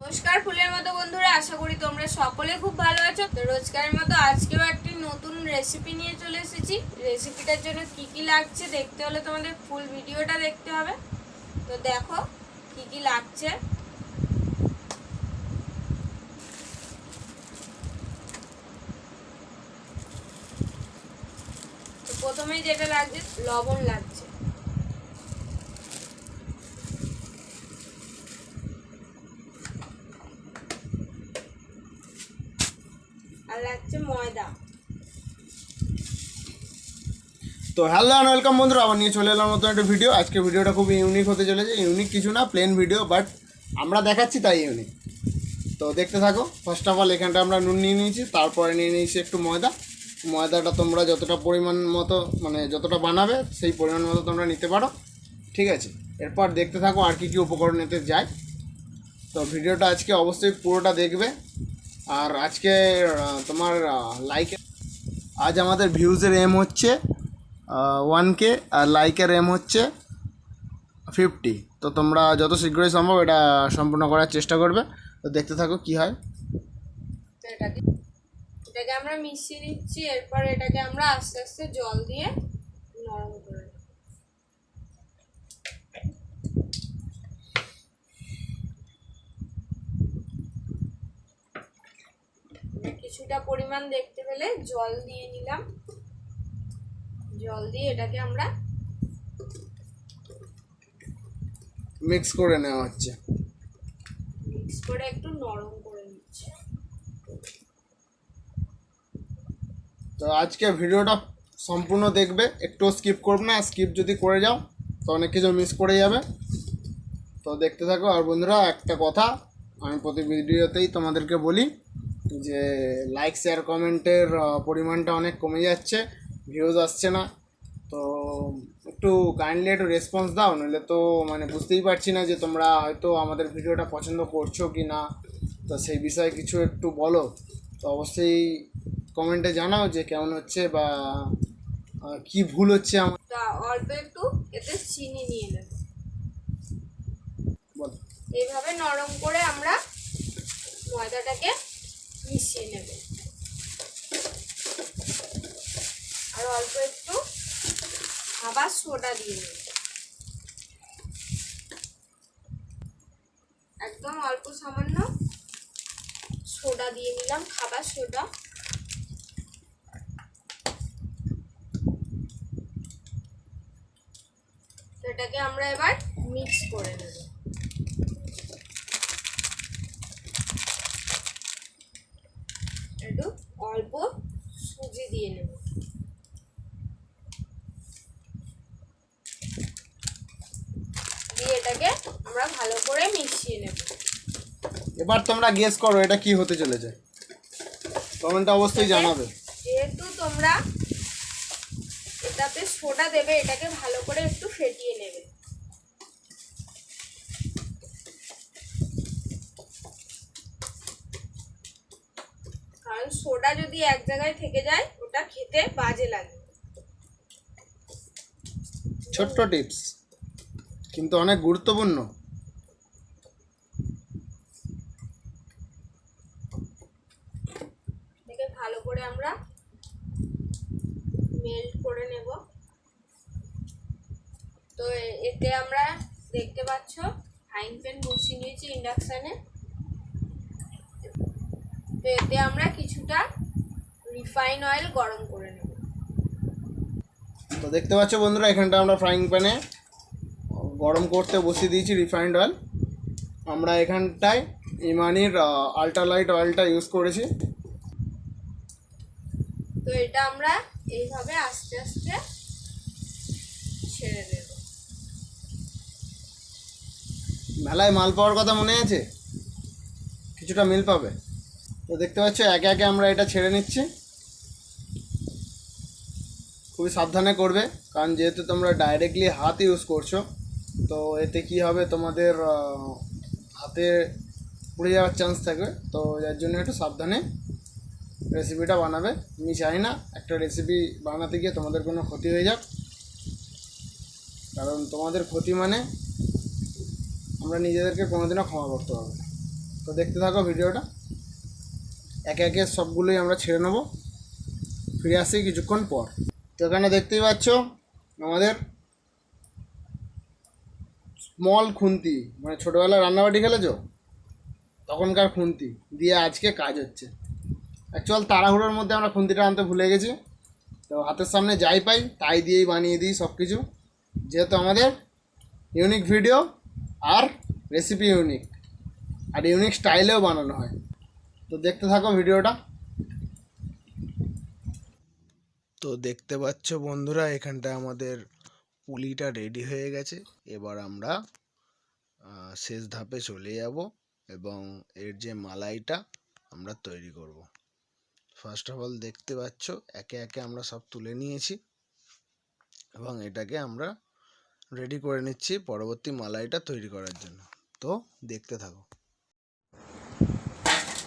নমস্কার ফুলের মতো বন্ধুরা, আশা করি তোমরা সকলে খুব ভালো আছো। তো রোজকারের মতো আজকেও একটি নতুন রেসিপি নিয়ে চলে এসেছি। রেসিপিটার জন্য কি কি লাগছে দেখতে হলে তোমাদের ফুল ভিডিওটা দেখতে হবে। তো দেখো কি কি লাগছে। তো প্রথমেই যেটা লাগছে, লবণ লাগছে। আর লাগছে ময়দা। তো হ্যালো অ্যান্ড ওয়েলকাম বন্ধুরা, আবার নিয়ে চলে এলাম নতুন একটা ভিডিও আজকে ভিডিওটা খুব ইউনিক হতে চলেছে ইউনিক কিছু না প্লেন ভিডিও বাট আমরা দেখাচ্ছি তাই ইউনিক তো দেখতে থাকো ফার্স্ট অফ অল এখানটা আমরা নুন নিয়ে নিয়েছি, তারপরে নিয়ে নিয়েছি একটু ময়দা। ময়দাটা তোমরা যতটা পরিমাণ মতো মানে যতটা বানাবে, সেই পরিমাণ মতো তোমরা নিতে পারো। ঠিক আছে, এরপর দেখতে থাকো আর কী কী উপকরণ নিতে যায়। তো ভিডিওটা আজকে অবশ্যই পুরোটা দেখবে। আর আজকে তোমার লাইক আজ আমাদের ভিউজের এম হচ্ছে ওয়ান কে আর লাইকের এম হচ্ছে ফিফটি তো তোমরা যত শীঘ্রই সম্ভব এটা সম্পূর্ণ করার চেষ্টা করবে। তো দেখতে থাকো কি হয়। এটাকে এটাকে আমরা মিশিয়ে নিচ্ছি, এরপর এটাকে আমরা আস্তে আস্তে জল দিয়ে নরম করে নেব। কিছুটা পরিমাণ দেখতে পেলে জল দিয়ে নিলাম। জল দিয়ে এটাকে আমরা মিক্স করে নেওয়া হচ্ছে। মিক্স করে একটু নরম করে নিচ্ছে। তো আজকে ভিডিওটা সম্পূর্ণ দেখবে একটু স্কিপ করবে না স্কিপ যদি করে যাও তো অনেক কিছু মিস করে যাবে। তো দেখতে থাকো আর বন্ধুরা একটা কথা আমি প্রতি ভিডিওতেই তোমাদেরকে বলি যে লাইক শেয়ার কমেন্টের পরিমাণটা অনেক কমে যাচ্ছে ভিউজ আসছে না। তো একটু কাইন্ডলি একটু রেসপন্স দাও নইলে তো মানে বুঝতেই পারছি না যে তোমরা হয়তো আমাদের ভিডিওটা পছন্দ করছ কি না। তো সেই বিষয়ে কিছু একটু বলো। তো অবশ্যই কমেন্টে জানাও যে কেমন হচ্ছে বা কি ভুল হচ্ছে আমার। অল্প একটু এতে চিনি নিয়ে নেব। এইভাবে নরম করে আমরা ময়দাটাকে মিশিয়ে নেব। আর অল্প একটু আবার সোডা দিয়ে নেব। একদম অল্প সামান্য সোডা দিয়ে নিলাম, খাবার সোডা। তো এটাকে আমরা এবার মিক্স করে নেব। একটু অল্প সুজি দিয়ে নেব। দিয়ে এটাকে আমরা ভালো করে মিশিয়ে নেব। এবার তোমরা গেস করো এটা কি হতে চলেছে। কমেন্টে অবশ্যই জানাবে। যেহেতু তোমরা এটাতে সোডা দেবে এটাকে ভালো করে একটু ফেটিয়ে নেবে। কারণ সোডা যদি এক জায়গায় থেকে যায় ওটা খেতে বাজে লাগে। ছোট্ট টিপস কিন্তু অনেক গুরুত্বপূর্ণ। ভালো করে আমরা মেল্ট করে নেব। তো এতে আমরা দেখতে পাচ্ছ ফ্রাইং প্যান বসিয়ে নিয়েছি ইন্ডাকশানে তো এতে আমরা কিছুটা রিফাইন অয়েল গরম করে নেব। তো দেখতে পাচ্ছ বন্ধুরা এখানটা আমরা ফ্রাইং প্যানে গরম করতে বসিয়ে দিয়েছি রিফাইন্ড অয়েল আমরা এখানটায় ইমানির আল্ট্রালাইট অয়েলটা ইউজ করেছি। তো এটা আমরা এইভাবে আস্তে আস্তে ছেড়ে দেব। মেলায় মাল পাওয়ার কথা মনে আছে? কিছুটা মিল পাবে। তো দেখতে পাচ্ছ, একে একে আমরা এটা ছেড়ে নিচ্ছি। খুবই সাবধানে করবে, কারণ যেহেতু তোমরা ডাইরেক্টলি হাত ইউজ করছ, তো এতে কি হবে, তোমাদের হাতে পুড়ে যাওয়ার চান্স থাকবে। তো যার জন্য একটু সাবধানে রেসিপিটা বানাবে। আমি চাই না একটা রেসিপি বানাতে গিয়ে তোমাদের কোনো ক্ষতি হয়ে যাক। কারণ তোমাদের ক্ষতি মানে আমরা নিজেদেরকে কোনোদিনও ক্ষমা করতে পারব তো দেখতে থাকো ভিডিওটা। একে একে সবগুলোই আমরা ছেড়ে নেব। ফিরে আসি কিছুক্ষণ পর। তো এখানে দেখতেই পাচ্ছ আমাদের স্মল খুন্তি। মানে ছোটোবেলায় রান্নাবাটি খেলেছো? তখনকার খুন্তি। দিয়ে আজকে কাজ হচ্ছে। অ্যাকচুয়াল তাড়াহুড়োর মধ্যে আমরা খুন্তিটা আনতে ভুলে গেছি। তো হাতের সামনে যাই পাই, তাই দিয়েই বানিয়ে দিই সব কিছু যেহেতু আমাদের ইউনিক ভিডিও আর রেসিপি ইউনিক আর ইউনিক স্টাইলেও বানানো হয়। তো দেখতে থাকো ভিডিওটা। তো দেখতে পাচ্ছ বন্ধুরা এখানটা আমাদের পুলিটা রেডি হয়ে গেছে। এবার আমরা শেষ ধাপে চলে যাব এবং এর যে মালাইটা আমরা তৈরি করব। ফার্স্ট অফ অল দেখতে পাচ্ছ, একে একে আমরা সব তুলে নিয়েছি এবং এটাকে আমরা রেডি করে নিচ্ছি পরবর্তী মালাইটা তৈরি করার জন্য। তো দেখতে থাকো।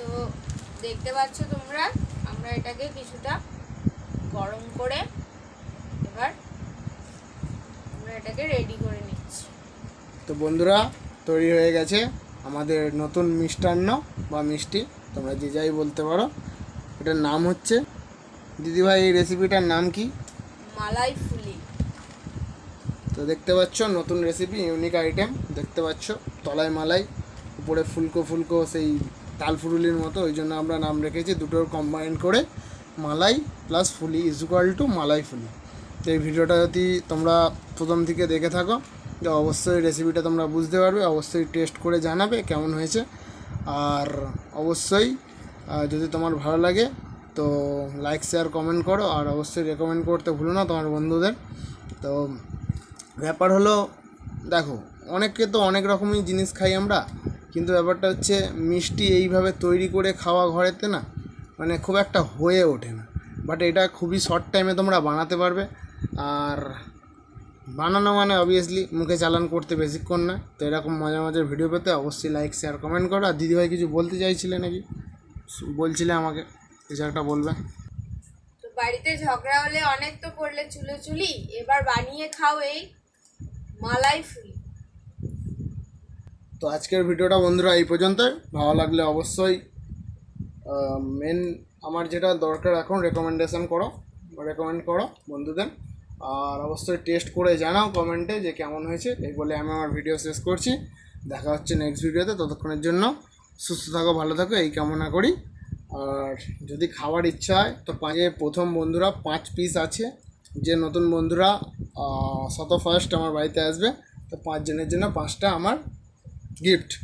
তো দেখতে পাচ্ছ তোমরা আমরা এটাকে কিছুটা গরম করে এবার আমরা এটাকে রেডি করে নিচ্ছি। তো বন্ধুরা তৈরি হয়ে গেছে আমাদের নতুন মিষ্টান্ন বা মিষ্টি তোমরা যে যাই বলতে পারো। এটার নাম হচ্ছে দিদিভাই এই রেসিপিটার নাম কি? মালাই ফুলি। তো দেখতে পাচ্ছ নতুন রেসিপি ইউনিক আইটেম দেখতে পাচ্ছ তলায় মালাই উপরে ফুলকো ফুলকো সেই তাল ফুরুলির মতো, ওই জন্য আমরা নাম রেখেছি দুটোর কম্বাইন করে মালাই প্লাস ফুলি ইজ ইকুয়াল টু মালাই ফুলি। তো এই ভিডিওটা যদি তোমরা প্রথম থেকে দেখে থাকো, তো অবশ্যই রেসিপিটা তোমরা বুঝতে পারবে, অবশ্যই টেস্ট করে জানাবে কেমন হয়েছে। আর অবশ্যই যদি তোমার ভালো লাগে, তো লাইক শেয়ার কমেন্ট করো, আর অবশ্যই রেকমেন্ড করতে ভুলো না তোমার বন্ধুদের। তো ব্যাপার হলো, দেখো, অনেককে তো অনেক রকমই জিনিস খাই আমরা কিন্তু ব্যাপারটা হচ্ছে মিষ্টি এইভাবে তৈরি করে খাওয়া ঘরেতে না মানে খুব একটা হয়ে ওঠে না। বাট এটা খুবই শর্ট টাইমে তোমরা বানাতে পারবে। আর বানানো মানে অবভিয়াসলি মুখে চালান করতে বেশিক্ষণ না। তো এরকম মজা মজার ভিডিও পেতে অবশ্যই লাইক শেয়ার কমেন্ট করো। আর দিদিভাই কিছু বলতে চাইছিলে নাকি? বলছিলে আমাকে, কিছু একটা বলবে? তো বাড়িতে ঝগড়া হলে অনেক তো করলে চুলো চুলি এবার বানিয়ে খাও এই মালাই ফুলি। তো আজকের ভিডিওটা বন্ধুরা এই পর্যন্ত ভালো লাগলে অবশ্যই মেন আমার যেটা দরকার এখন রেকমেন্ডেশন করো রেকমেন্ড করো বন্ধুদের। আর অবশ্যই টেস্ট করে জানাও কমেন্টে যে কেমন হয়েছে। এই বলে আমি আমার ভিডিও শেষ করছি। দেখা হচ্ছে নেক্সট ভিডিওতে ততক্ষণের জন্য সুস্থ থাকো, ভালো থাকো, এই কামনা করি। আর যদি খাওয়ার ইচ্ছা হয়, তো পাঁচে প্রথম বন্ধুরা পাঁচ পিস আছে। যে নতুন বন্ধুরা শত ফার্স্ট আমার বাড়িতে আসবে, তো পাঁচজনের জন্য পাঁচটা আমার gift.